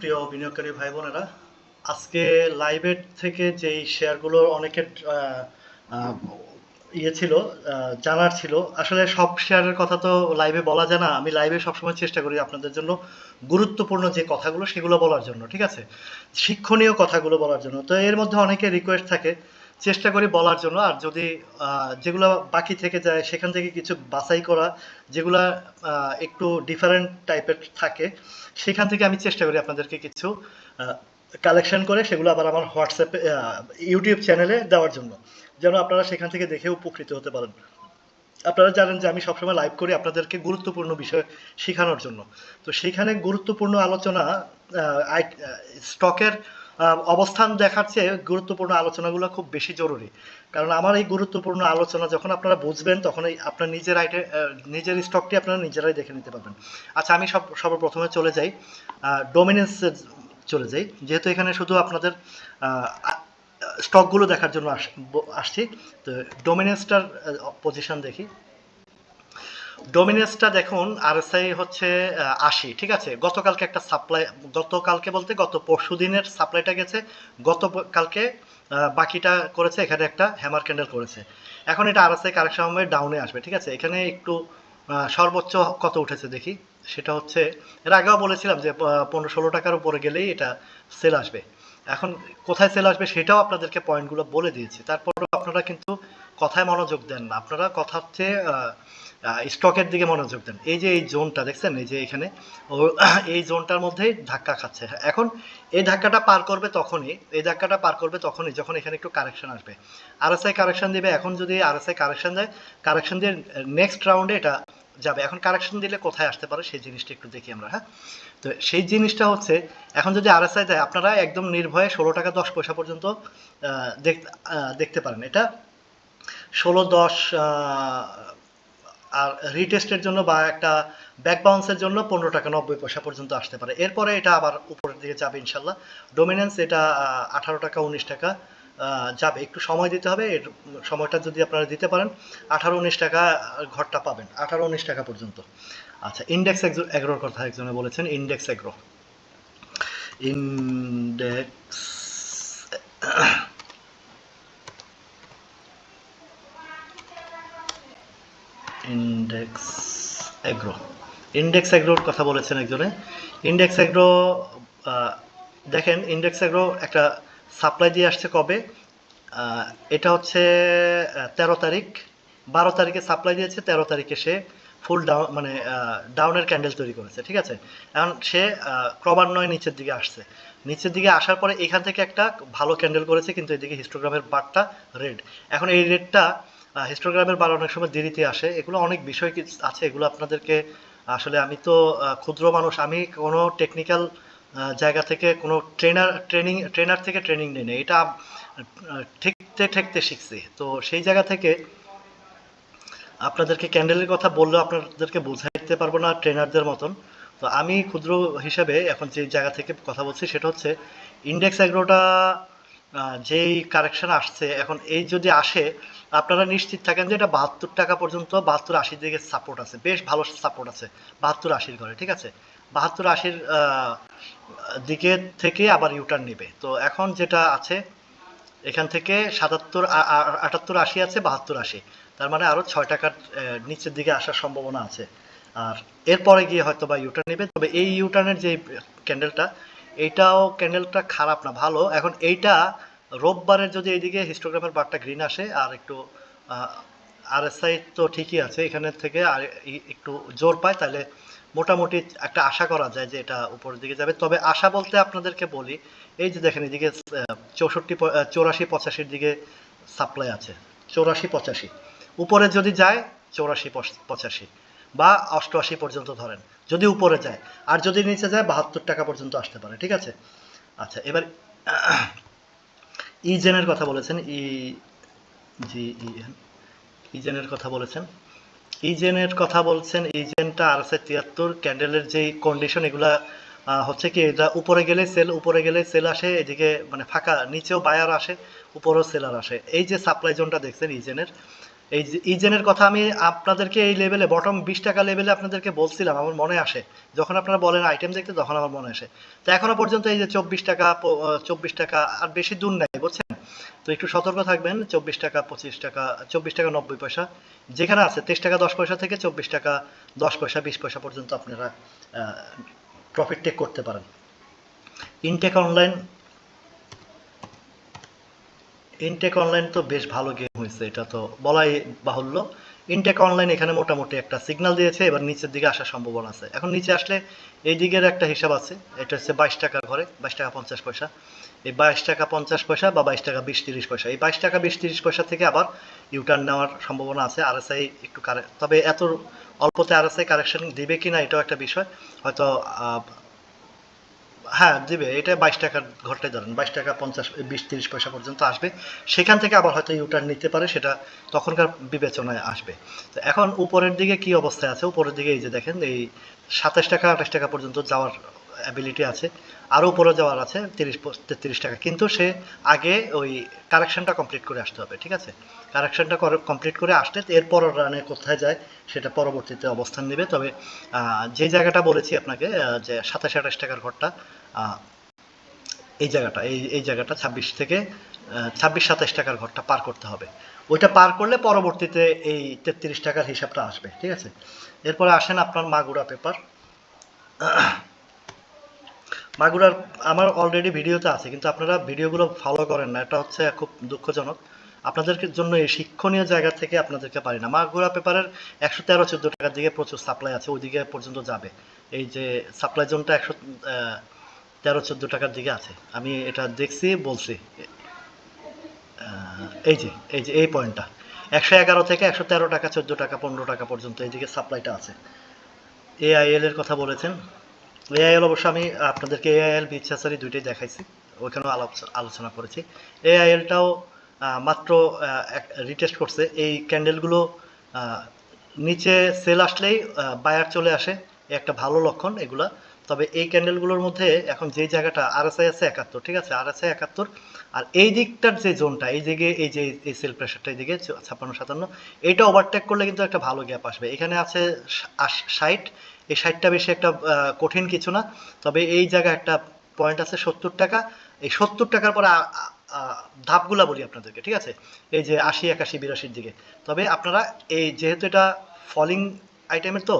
প্রিয় বিনিয়োগকারী ভাই বোনেরা আজকে লাইভের থেকে যেই শেয়ারগুলো অনেকের ইয়ে ছিল জানার ছিল, আসলে সব শেয়ারের কথা তো লাইভে বলা যায় না। আমি লাইভে সবসময় চেষ্টা করি আপনাদের জন্য গুরুত্বপূর্ণ যে কথাগুলো, সেগুলো বলার জন্য, ঠিক আছে? শিক্ষণীয় কথাগুলো বলার জন্য। তো এর মধ্যে অনেকে রিকোয়েস্ট থাকে চেষ্টা করি বলার জন্য। আর যদি যেগুলো বাকি থেকে যায়, সেখান থেকে কিছু বাছাই করা, যেগুলা একটু ডিফারেন্ট টাইপের থাকে, সেখান থেকে আমি চেষ্টা করি আপনাদেরকে কিছু কালেকশন করে, সেগুলো আবার আমার হোয়াটসঅ্যাপে ইউটিউব চ্যানেলে দেওয়ার জন্য। যেন আপনারা সেখান থেকে দেখে উপকৃত হতে পারেন। আপনারা জানেন যে আমি সবসময় লাইভ করি আপনাদেরকে গুরুত্বপূর্ণ বিষয় শেখানোর জন্য। তো সেখানে গুরুত্বপূর্ণ আলোচনা স্টকের অবস্থান দেখার চেয়ে গুরুত্বপূর্ণ আলোচনাগুলো খুব বেশি জরুরি। কারণ আমার এই গুরুত্বপূর্ণ আলোচনা যখন আপনারা বুঝবেন, তখন আপনার নিজের আইটে নিজের স্টকটি আপনারা নিজেরাই দেখে নিতে পারবেন। আচ্ছা আমি সব, সর্বপ্রথমে চলে যাই। ডোমিনেন্স চলে যাই। যেহেতু এখানে শুধু আপনাদের স্টকগুলো দেখার জন্য আস- আসছি, তো ডোমিনেন্সটার পজিশন দেখি। ডোমিনেন্সটা দেখুন আরএসআই হচ্ছে আশি, ঠিক আছে? গতকালকে একটা সাপ্লাই গতকালকে বলতে গত পরশু দিনের সাপ্লাইটা গেছে গতকালকে বাকিটা করেছে, এখানে একটা হ্যামার ক্যান্ডেল করেছে। এখন এটা আরএসআই কারেকশন সময় ডাউনে আসবে, ঠিক আছে? এখানে একটু সর্বোচ্চ কত উঠেছে দেখি? সেটা হচ্ছে, এর আগেও বলেছিলাম যে পনেরো ষোলো টাকার উপরে গেলেই এটা সেল আসবে। এখন কোথায় সেল আসবে সেটাও আপনাদেরকে পয়েন্টগুলো বলে দিয়েছি। তারপরেও আপনারা কিন্তু কথায় মনোযোগ দেন না। আপনারা কথা হচ্ছে স্টকের দিকে মনোযোগ দেন। এই যে এই জোনটা, দেখছেন? এই যে এখানে, ও, এই জোনটার মধ্যেই ধাক্কা খাচ্ছে। এখন এই ধাক্কাটা পার করবে তখনই, এই ধাক্কাটা পার করবে তখনই, যখন এখানে একটু কারেকশন আসবে। আরএসআই কারেকশন দিবে, এখন যদি আরএসআই কারেকশন দেয়, কারেকশন দিয়ে নেক্সট রাউন্ডে এটা যাবে। এখন কারেকশন দিলে কোথায় আসতে পারে সেই জিনিসটা একটু দেখি আমরা হ্যাঁ? তো সেই জিনিসটা হচ্ছে, এখন যদি আরএসআই দেয়, আপনারা একদম নির্ভয়ে ষোলো টাকা দশ পয়সা পর্যন্ত দেখতে পারেন। এটা ষোলো, দশ আর রিটেস্টের জন্য বা একটা ব্যাক বাউন্সের জন্য পনেরো টাকা, নব্বই পয়সা পর্যন্ত আসতে পারে। এরপরে এটা আবার উপরের দিকে যাবে ইনশাল্লাহ। ডোমিনেন্স এটা আঠারো টাকা, উনিশ টাকা যাবে। একটু সময় দিতে হবে, এর সময়টা যদি আপনারা দিতে পারেন, আঠারো, উনিশ টাকা ঘরটা পাবেন। আঠারো, উনিশ টাকা পর্যন্ত। আচ্ছা ইন্ডেক্স এগ্রোর কথা একজনে বলেছেন Index Agro Index Agro Index অ্যাগ্রোর কথা বলেছেন একজনে। ইন্ডেক্স অ্যাগ্রো দেখেন ইন্ডেক্স অ্যাগ্রো একটা সাপ্লাই দিয়ে আসছে কবে? এটা হচ্ছে তেরো তারিখ। বারো তারিখে সাপ্লাই দিয়েছে, তেরো তারিখে সে ফুল ডাউন মানে ডাউনের ক্যান্ডেল তৈরি করেছে, ঠিক আছে? এখন সে ক্রমান্বয়ে নিচের দিকে আসছে। নিচের দিকে আসার পরে এখান থেকে একটা ভালো ক্যান্ডেল করেছে, কিন্তু এদিকে হিস্টোগ্রামের বারটা রেড এখন এই রেডটা হিস্টোগ্রামের বার অনেক সময় দেরিতে আসে। এগুলো অনেক বিষয় আছে, এগুলো আপনাদেরকে আসলে আমি তো ক্ষুদ্র মানুষ, আমি কোনো টেকনিক্যাল জায়গা থেকে কোনো ট্রেনার ট্রেনিং ট্রেনার থেকে ট্রেনিং নেই না এটা ঠেকতে ঠেকতে শিখছি। তো সেই জায়গা থেকে আপনাদেরকে ক্যান্ডেলের কথা বললেও আপনাদেরকে বোঝাইতে পারব না ট্রেনারদের মতন। তো আমি ক্ষুদ্র হিসেবে এখন যে জায়গা থেকে কথা বলছি, সেটা হচ্ছে ইন্ডেক্স এগ্রোটা যেই কারেকশন আসছে, এখন এই যদি আসে, আপনারা নিশ্চিত থাকেন যে এটা বাহাত্তর টাকা পর্যন্ত, বাহাত্তর আশির দিকে সাপোর্ট আছে। বেশ ভালো সাপোর্ট আছে, বাহাত্তর আশির ঘরে, ঠিক আছে? বাহাত্তর আশির দিকে থেকে আবার ইউটার্ন নেবে। তো এখন যেটা আছে, এখান থেকে সাতাত্তর আটাত্তর আশি আছে, বাহাত্তর আশি। তার মানে আরও ছয় টাকার নিচের দিকে আসার সম্ভাবনা আছে। আর এরপরে গিয়ে হয়তো বা ইউটার্ন নেবে, তবে এই ইউটার্নের যে ক্যান্ডেলটা এইটাও ক্যান্ডেলটা খারাপ না, ভালো। এখন এইটা রোববারের যদি এইদিকে হিস্টোগ্রামের বারটা গ্রিন আসে, আর একটু আরএসআই তো ঠিকই আছে এখানে থেকে আর একটু জোর পায়, তাহলে মোটামুটি একটা আশা করা যায় যে এটা উপরের দিকে যাবে। তবে আশা বলতে আপনাদেরকে বলি, এই যে দেখেন এদিকে চৌষট্টি চৌরাশি পঁচাশির দিকে সাপ্লাই আছে, চৌরাশি পঁচাশি। উপরে যদি যায়, চৌরাশি পঁচাশি বা অষ্টআশি পর্যন্ত ধরেন। যদি উপরে যায়, আর যদি নিচে যায়, বাহাত্তর টাকা পর্যন্ত আসতে পারে, ঠিক আছে? আচ্ছা এবার ইজেনের কথা বলেছেন ই জি ইএন ইজেনের কথা বলেছেন। ইজেনের কথা বলছেন ইজেনটা আর আছে তিয়াত্তর ক্যান্ডেলের যেই কন্ডিশন এগুলা হচ্ছে কি, এটা উপরে গেলে সেল উপরে গেলে সেল আসে, এদিকে মানে ফাঁকা, নিচেও বায়ার আসে, উপরেও সেলার আসে। এই যে সাপ্লাই জোনটা দেখছেন ইজেনের এই ইজেনের কথা আমি আপনাদেরকে এই লেভেলে বটম বিশ টাকা লেভেলে আপনাদেরকে বলছিলাম, আমার মনে আসে। যখন আপনারা বলেন আইটেম দেখতে, তখন আমার মনে আসে। তো এখনও পর্যন্ত এই যে চব্বিশ টাকা চব্বিশ টাকা, আর বেশি দূর নাই, বুঝছেন? তো একটু সতর্ক থাকবেন, চব্বিশ টাকা, পঁচিশ টাকা, চব্বিশ টাকা, নব্বই পয়সা, যেখানে আছে, তেইশ টাকা, দশ পয়সা থেকে চব্বিশ টাকা, দশ পয়সা, বিশ পয়সা পর্যন্ত আপনারা প্রফিট টেক করতে পারেন। ইনটেক অনলাইন ইনটেক অনলাইন তো বেশ ভালো গেম হয়েছে, এটা তো বলাই বাহুল্য। ইনটেক অনলাইন এখানে মোটামুটি একটা সিগন্যাল দিয়েছে, এবার নিচের দিকে আসার সম্ভাবনা আছে। এখন নিচে আসলে এই দিকের একটা হিসাব আছে, এটা হচ্ছে বাইশ টাকার ঘরে, বাইশ টাকা পঞ্চাশ পয়সা। এই বাইশ টাকা পঞ্চাশ পয়সা বা বাইশ টাকা বিশ তিরিশ পয়সা। এই বাইশ টাকা বিশ তিরিশ পয়সা থেকে আবার ইউটার্ন নেওয়ার সম্ভাবনা আছে আরএসআই একটু কারে তবে এত অল্পতে আরএসআই কারেকশন দিবে কিনা এটাও একটা বিষয়। হয়তো হ্যাঁ দিবে। এটা বাইশ টাকার ঘরটাই ধরেন, বাইশ টাকা পঞ্চাশ, বিশ, তিরিশ পয়সা পর্যন্ত আসবে। সেখান থেকে আবার হয়তো ইউটার্ন নিতে পারে, সেটা তখনকার বিবেচনায় আসবে। তো এখন উপরের দিকে কি অবস্থায় আছে? উপরের দিকে এই যে দেখেন, এই সাতাশ টাকা, আঠাশ টাকা পর্যন্ত যাওয়ার অ্যাবিলিটি আছে। আরও উপরে যাওয়ার আছে, তিরিশ তেত্রিশ টাকা। কিন্তু সে আগে ওই কারেকশনটা কমপ্লিট করে আসতে হবে, ঠিক আছে? কারেকশনটা কমপ্লিট করে আসলে এরপর রানে কোথায় যায় সেটা পরবর্তীতে অবস্থান নেবে। তবে যে জায়গাটা বলেছি আপনাকে যে সাতাশ আঠাশ টাকার ঘরটা এই জায়গাটা, এই এই জায়গাটা ছাব্বিশ থেকে ছাব্বিশ সাতাশ টাকার ঘরটা পার করতে হবে। ওইটা পার করলে পরবর্তীতে এই তেত্রিশ টাকার হিসাবটা আসবে, ঠিক আছে? এরপরে আসেন আপনার মাগুরা পেপার মাগুরার আমার অলরেডি ভিডিওতে আছে, কিন্তু আপনারা ভিডিওগুলো ফলো করেন না, এটা হচ্ছে খুব দুঃখজনক। আপনাদের জন্য এই শিক্ষণীয় জায়গা থেকে আপনাদেরকে পারি না। মাগুরা পেপারের একশো তেরো, চোদ্দ টাকার দিকে প্রচুর সাপ্লাই আছে, ওইদিকে পর্যন্ত যাবে। এই যে সাপ্লাই জোনটা একশো তেরো, চোদ্দ টাকার দিকে আছে। আমি এটা দেখছি, বলছি। এই যে এই যে, এই পয়েন্টটা একশো এগারো থেকে একশো তেরো টাকা, চোদ্দ টাকা, পনেরো টাকা পর্যন্ত এইদিকে সাপ্লাইটা আছে। এআইএল এর কথা বলেছেন। এআইএল অবশ্য আমি আপনাদেরকে এআইএল বিচ্ছাচারি দুইটাই দেখাইছি, ওইখানেও আলোচ- আলোচনা করেছি। এআইএলটাও মাত্র রিটেস্ট করছে। এই ক্যান্ডেলগুলো নিচে সেল আসলেই বায়ার চলে আসে। একটা ভালো লক্ষণ এগুলা। তবে এই ক্যান্ডেলগুলোর মধ্যে এখন যে জায়গাটা আরএসআই আছে একাত্তর, ঠিক আছে? আরএসআই একাত্তর। আর এই দিকটার যে জোনটা এই দিকে এই যে, এই সেল প্রেশারটা এই দিকে, ছাপ্পান্ন, সাতান্ন, এইটা ওভারটেক করলে কিন্তু একটা ভালো গ্যাপ আসবে। এখানে আছে ষাট এই ষাটটা বেশি একটা কঠিন কিছু না। তবে এই জায়গায় একটা পয়েন্ট আছে সত্তর টাকা। এই সত্তর টাকার পরে ধাপগুলা বলি আপনাদেরকে, ঠিক আছে? এই যে আশি, একাশি, বিরাশির দিকে। তবে আপনারা এই যেহেতু এটা ফলিং আইটেমের তো,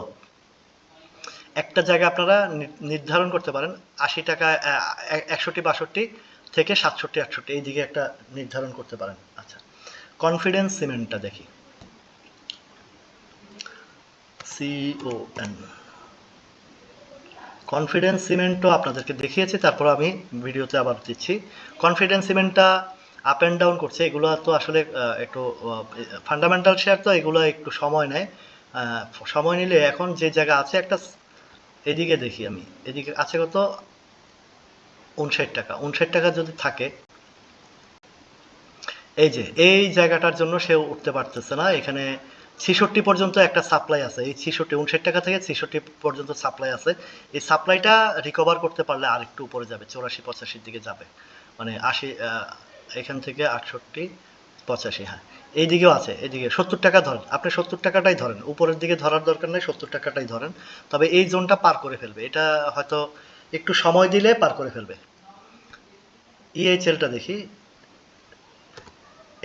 একটা জায়গা আপনারা নির্ধারণ করতে পারেন আশি টাকা একষট্টি, বাষট্টি থেকে সাতষট্টি, আটষট্টি, এই দিকে একটা নির্ধারণ করতে পারেন। আচ্ছা কনফিডেন্স সিমেন্টটা দেখি। সিওএন কনফিডেন্স সিমেন্টও আপনাদেরকে দেখিয়েছি, তারপর আমি ভিডিওতে আবার দিচ্ছি। কনফিডেন্স সিমেন্টটা আপ অ্যান্ড ডাউন করছে, এগুলো তো আসলে একটু ফান্ডামেন্টাল শেয়ার তো, এগুলো একটু সময় নেয়। সময় নিলে এখন যে জায়গা আছে, একটা এদিকে দেখি আমি। এদিকে আছে কত? উনষাট টাকা। উনষাট টাকা যদি থাকে, এই যে, এই জায়গাটার জন্য সে উঠতে পারতেছে না। এখানে ছিষট্টি পর্যন্ত একটা সাপ্লাই আছে। এই ছিষট্টি, উনষাট টাকা থেকে ছিষট্টি পর্যন্ত সাপ্লাই আছে। এই সাপ্লাইটা রিকভার করতে পারলে আর একটু উপরে যাবে, চৌরাশি, পঁচাশির দিকে যাবে। মানে আশি এখান থেকে আটষট্টি, পঁচাশি হ্যাঁ। এই দিকেও আছে এদিকে সত্তর টাকা ধরেন, আপনি সত্তর টাকাটাই ধরেন। উপরের দিকে ধরার দরকার নেই, সত্তর টাকাটাই ধরেন। তবে এই জোনটা পার করে ফেলবে। এটা হয়তো একটু সময় দিলে পার করে ফেলবে। ইএইচএলটা দেখি।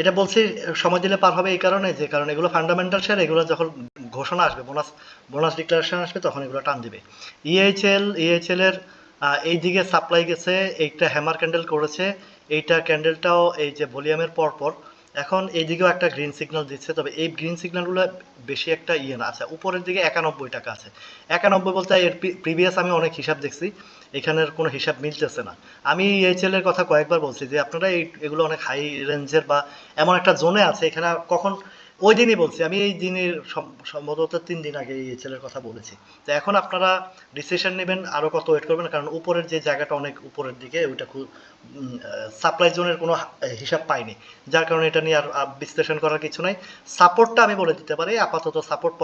এটা বলছি সময় দিলে পার হবে এই কারণে যে কারণ এগুলো ফান্ডামেন্টাল শেয়ার এগুলো যখন ঘোষণা আসবে বোনাস বোনাস ডিক্লারেশন আসবে তখন এগুলো টান দিবে। ইএইচএল ইএইচএল এর আহ, এই দিকে সাপ্লাই গেছে এইটা হ্যামার ক্যান্ডেল করেছে এইটা ক্যান্ডেলটাও এই যে ভলিউমের পর এখন এইদিকেও একটা গ্রিন সিগন্যাল দিচ্ছে, তবে এই গ্রিন সিগন্যালগুলো বেশি একটা ইয়ে না। আচ্ছা উপরের দিকে একানব্বই টাকা আছে। একানব্বই বলতে এর প্রিভিয়াস আমি অনেক হিসাব দেখছি, এখানের কোনো হিসাব মিলতেছে না। আমি এই ছেলের কথা কয়েকবার বলছি যে, আপনারা এই, এগুলো অনেক হাই রেঞ্জের বা এমন একটা জোনে আছে, এখানে কখন ওই দিনই বলছি, আমি এই দিনের সম্ভবত তিন দিন আগে এই ছেলের কথা বলেছি। তো এখন আপনারা ডিসিশন নেবেন আরও কত ওয়েট করবেন, কারণ উপরের যে জায়গাটা অনেক উপরের দিকে, ওইটা খুব সাপ্লাই জোনের কোনো হিসাব পাইনি। যার কারণে এটা নিয়ে আর বিশ্লেষণ করার কিছু নাই। সাপোর্টটা আমি বলে দিতে পারি, আপাতত সাপোর্ট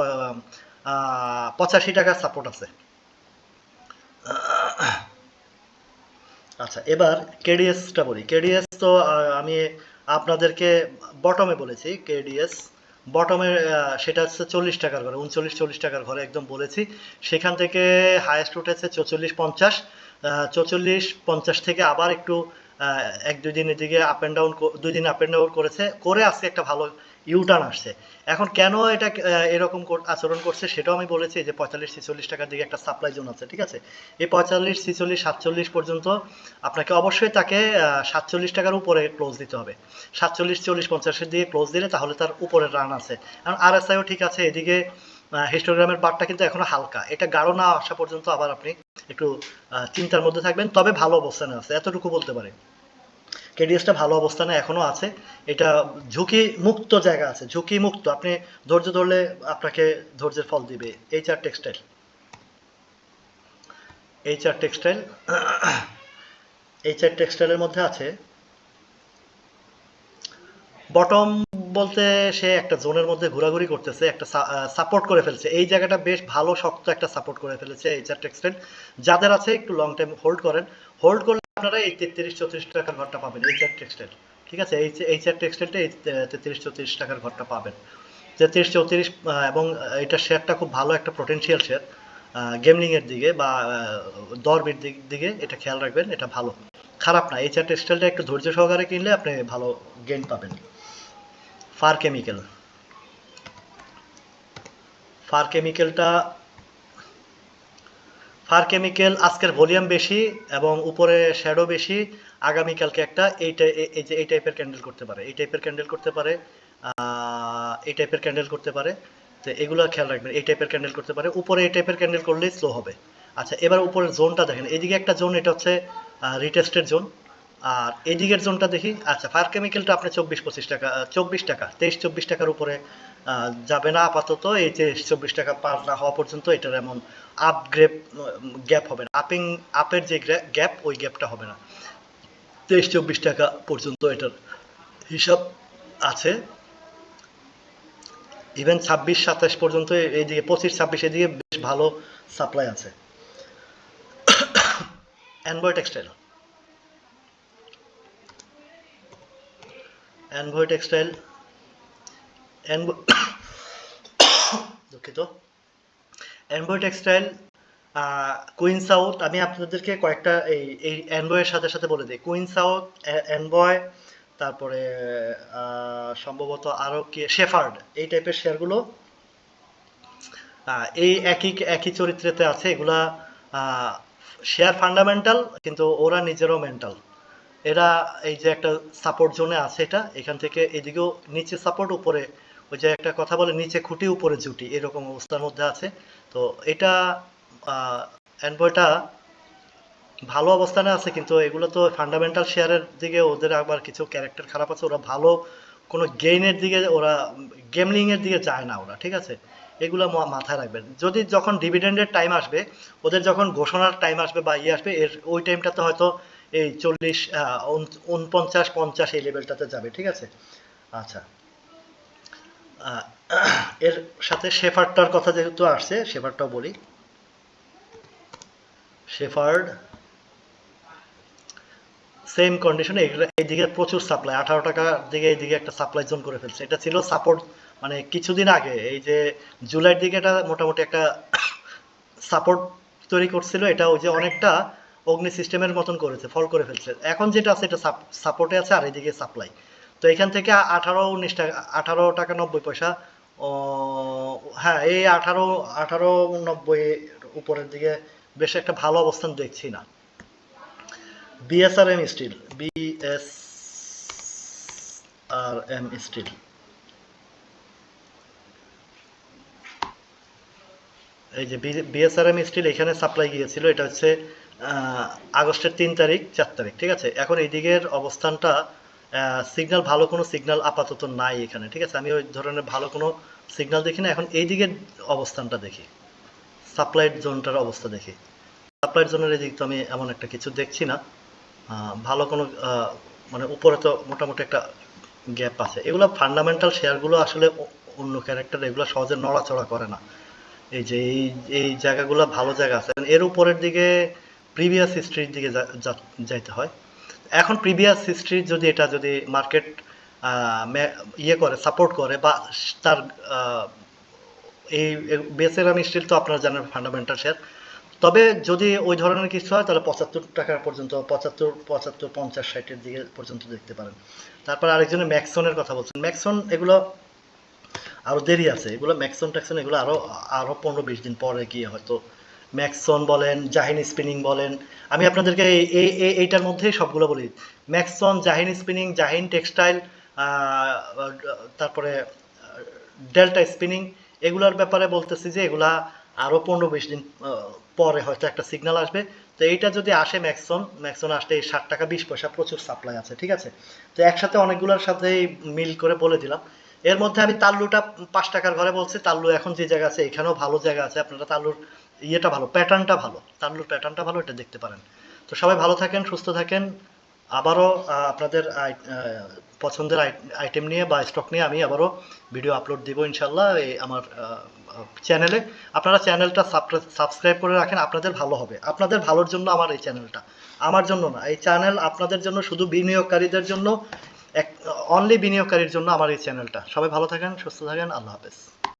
পঁচাশি টাকার সাপোর্ট আছে। আচ্ছা এবার কেডিএসটা বলি। কেডিএস তো আমি আপনাদেরকে বটমে বলেছি। কেডিএস বটমের সেটা হচ্ছে চল্লিশ টাকার ঘরে, উনচল্লিশ, চল্লিশ টাকার ঘরে, একদম বলেছি। সেখান থেকে হায়েস্ট উঠেছে চৌচল্লিশ, পঞ্চাশ। চৌচল্লিশ, পঞ্চাশ থেকে আবার একটু এক দুই দিনের দিকে আপ অ্যান্ড ডাউন দুই দিন আপ অ্যান্ড ডাউন করেছে। করে আজকে একটা ভালো ইউটার্ন আসছে। এখন কেন এটা এরকম আচরণ করছে সেটাও আমি বলেছি যে পঁয়তাল্লিশ ছেচল্লিশ টাকার দিকে একটা সাপ্লাই জোন আছে, ঠিক আছে? এই পঁয়তাল্লিশ ছেচল্লিশ সাতচল্লিশ পর্যন্ত আপনাকে অবশ্যই তাকে সাতচল্লিশ টাকার উপরে ক্লোজ দিতে হবে। সাতচল্লিশ, চল্লিশ, পঞ্চাশের দিকে ক্লোজ দিলে তাহলে তার উপরে রান আছে। কারণ আর এস ঠিক আছে, এদিকে হিস্টোগ্রামের বারটা কিন্তু এখনও হালকা। এটা গাঢ় না আসা পর্যন্ত আবার আপনি একটু চিন্তার মধ্যে থাকবেন, তবে ভালো অবস্থানে আছে, এতটুকু বলতে পারে। কেডিএসটা ভালো অবস্থানে এখনও আছে। এটা ঝুঁকি মুক্ত জায়গা আছে ঝুঁকি মুক্ত আপনি ধৈর্য ধরলে আপনাকে ধৈর্যের ফল দিবে। H R textile. H R textile, H R টেক্সটাইলের মধ্যে আছে। বটম বলতে সে একটা জোনের মধ্যে ঘোরাঘুরি করতেছে, একটা সাপোর্ট করে ফেলছে। এই জায়গাটা বেশ ভালো, শক্ত একটা সাপোর্ট করে ফেলেছে এইচআর টেক্সটাইল। যাদের আছে একটু লং টাইম হোল্ড করেন। হোল্ড করলে আপনারা এই তেত্রিশ, চৌত্রিশ টাকার ঘরটা পাবেন এইচআর টেক্সটাইল ঠিক আছে? এই এইচআর টেক্সটাইলটা এই তেত্রিশ, চৌত্রিশ টাকার ঘরটা পাবেন। তেত্রিশ, চৌত্রিশ এবং এটা শেয়ারটা খুব ভালো একটা পোটেনশিয়াল শেয়ার। গেমলিং এর দিকে বা দরবির দিক, দিকে এটা খেয়াল রাখবেন, এটা ভালো। খারাপ না এইচআর টেক্সটাইলটা একটু ধৈর্য সহকারে কিনলে আপনি ভালো গেইন পাবেন। ফার কেমিক্যাল ফার কেমিক্যালটা ফার কেমিক্যাল আজকের ভলিউম বেশি এবং উপরে শ্যাডো বেশি আগামীকালকে একটা এই এই- যে এই টাইপের ক্যান্ডেল করতে পারে। এই টাইপের ক্যান্ডেল করতে পারে এই টাইপের ক্যান্ডেল করতে পারে। তো এগুলো খেয়াল রাখবেন, এই টাইপের ক্যান্ডেল করতে পারে। উপরে এই টাইপের ক্যান্ডেল করলেই স্লো হবে। আচ্ছা এবার উপরের জোনটা দেখেন। এদিকে একটা জোন, এটা হচ্ছে রিটেস্টের জোন। আর এদিকের জোনটা দেখি। আচ্ছা ফায়ার কেমিক্যালটা আপনি চব্বিশ পঁচিশ টাকা, চব্বিশ টাকা, তেইশ চব্বিশ টাকার উপরে যাবে না আপাতত। এই তেইশ চব্বিশ টাকা পার না হওয়া পর্যন্ত এটার এমন আপ গ্রেপ, গ্যাপ হবে না। আপিং, আপের যে গ্যাপ, ওই গ্যাপটা হবে না। তেইশ, চব্বিশ টাকা পর্যন্ত এটার হিসাব আছে। ইভেন ছাব্বিশ, সাতাশ পর্যন্ত এইদিকে পঁচিশ, ছাব্বিশ এদিকে বেশ ভালো সাপ্লাই আছে। অ্যানবয় টেক্সটাইল অ্যানভয় টেক্সটাইল দুঃখিত। অ্যানভয় টেক্সটাইল কুইন সাউথ, আমি আপনাদেরকে কয়েকটা এই এই অ্যানবয়ের সাথে সাথে বলে দিই। কুইন সাউথ অ্যানবয় তারপরে সম্ভবত আরও কি, শেফার্ড, এই টাইপের শেয়ারগুলো। এই একই একই চরিত্রেতে আছে, এগুলা শেয়ার ফান্ডামেন্টাল, কিন্তু ওরা নিজেরও মেন্টাল। এরা এই যে একটা সাপোর্ট জোনে আছে এটা, এখান থেকে এদিকেও নিচে সাপোর্ট, উপরে ওই যে একটা কথা বলে, নিচে খুঁটি, উপরে জুটি এরকম অবস্থার মধ্যে আছে। তো এটা অ্যান্ডবয়টা ভালো অবস্থানে আছে, কিন্তু এগুলো তো ফান্ডামেন্টাল শেয়ারের দিকে ওদের আবার কিছু ক্যারেক্টার খারাপ আছে। ওরা ভালো কোনো গেইনের দিকে, ওরা গেমলিং এর দিকে যায় না ওরা, ঠিক আছে? এগুলো মাথায় রাখবেন। যদি যখন ডিভিডেন্ডের টাইম আসবে, ওদের যখন ঘোষণার টাইম আসবে বা ইয়ে আসবে, এর, ওই টাইমটাতে হয়তো এই চল্লিশ উনপঞ্চাশ, পঞ্চাশ এই লেভেলটাতে যাবে, ঠিক আছে? আচ্ছা। এর সাথে শেফার্ডটার কথা যেহেতু আসছে, শেফার্ডটাও বলি। শেফার্ড সেম কন্ডিশনে এইদিকে প্রচুর সাপ্লাই আঠারো টাকার দিকে এইদিকে একটা সাপ্লাই জোন করে ফেলছে। এটা ছিল সাপোর্ট মানে কিছুদিন আগে, এই যে জুলাইয়ের দিকে এটা মোটামুটি একটা সাপোর্ট তৈরি করছিল, এটা ওই যে অনেকটা অগ্নি সিস্টেমের মতন করেছে ফল করে ফেলছে। এখন যেটা আছে, এটা সাপোর্টে আছে আর এদিকে সাপ্লাই তো এখান থেকে আঠারো উনিশ টাকা, আঠারো টাকা নব্বই পয়সা হ্যাঁ এই আঠারো আঠারো নব্বই উপরের দিকে বেশ একটা ভালো অবস্থান দেখছি না। BSRM steel BS R M steel এই যে বিএসআরএম স্টিল এখানে সাপ্লাই গিয়েছিল, এটা হচ্ছে আগস্টের তিন তারিখ, চার তারিখ, ঠিক আছে? এখন এই দিকের অবস্থানটা সিগন্যাল ভালো কোনো সিগন্যাল আপাতত নাই এখানে, ঠিক আছে? আমি ওই ধরনের ভালো কোনো সিগন্যাল দেখি না। এখন এই দিকের অবস্থানটা দেখি। সাপ্লাই জোনটার অবস্থা দেখি। সাপ্লাই জোনের এই দিক তো আমি এমন একটা কিছু দেখছি না। ভালো কোনো মানে উপরে তো মোটামুটি একটা গ্যাপ আছে। এগুলো ফান্ডামেন্টাল শেয়ারগুলো আসলে অন্য ক্যারেক্টার এগুলো সহজে নড়াচড়া করে না। এই যে এই এই জায়গাগুলো ভালো জায়গা আছে। এর উপরের দিকে প্রিভিয়াস হিস্ট্রির দিকে যাইতে হয়। এখন প্রিভিয়াস হিস্ট্রি যদি এটা যদি মার্কেট ইয়ে করে সাপোর্ট করে বা তার এই বেসের আমি স্টিল তো আপনারা জানেন ফান্ডামেন্টাল শেয়ার তবে যদি ওই ধরনের কিছু হয়, তাহলে পঁচাত্তর টাকা পর্যন্ত, পঁচাত্তর পঁচাত্তর, পঞ্চাশ, ষাটের দিকে পর্যন্ত দেখতে পারেন। তারপর আরেকজনের ম্যাক্সনের কথা বলছেন। ম্যাক্সন এগুলো আরও দেরি আছে। এগুলো ম্যাক্সন ট্যাক্সন এগুলো আরও আরও পনেরো, বিশ দিন পরে গিয়ে হয়তো ম্যাক্সন বলেন, জাহিন স্পিনিং বলেন। আমি আপনাদেরকে এই- এই এই- এইটার মধ্যেই সবগুলো বলি। Maxon, Jahin spinning, Jahin textile তারপরে ডেল্টা স্পিনিং, এগুলোর ব্যাপারে বলতেছি যে এগুলা আরও পনেরো বিশ দিন পরে হয়তো একটা সিগন্যাল আসবে। তো এইটা যদি আসে ম্যাক্সন ম্যাক্সন আসলে এই ষাট টাকা বিশ পয়সা প্রচুর সাপ্লাই আছে, ঠিক আছে? তো একসাথে অনেকগুলোর সাথেই মিল করে বলে দিলাম। এর মধ্যে আমি তাল্লুটা পাঁচ টাকার ঘরে বলছি, তাল্লু এখন যে জায়গা আছে, এখানেও ভালো জায়গা আছে। আপনারা তাল্লুর ইয়েটা ভালো প্যাটার্নটা ভালো তাল্লুর প্যাটার্নটা ভালো এটা দেখতে পারেন। তো সবাই ভালো থাকেন, সুস্থ থাকেন। আবারও আপনাদের পছন্দের আইটেম নিয়ে বা স্টক নিয়ে আমি আবারও ভিডিও আপলোড দিব ইনশাল্লাহ এই আমার চ্যানেলে আপনারা চ্যানেলটা সাবস্ক্রাইব করে রাখেন, আপনাদের ভালো হবে। আপনাদের ভালোর জন্য আমার এই চ্যানেলটা আমার জন্য না, এই চ্যানেল আপনাদের জন্য শুধু বিনিয়োগকারীদের জন্য, এক অনলি বিনিয়োগকারীর জন্য আমার এই চ্যানেলটা সবাই ভালো থাকেন, সুস্থ থাকেন, আল্লাহ হাফেজ।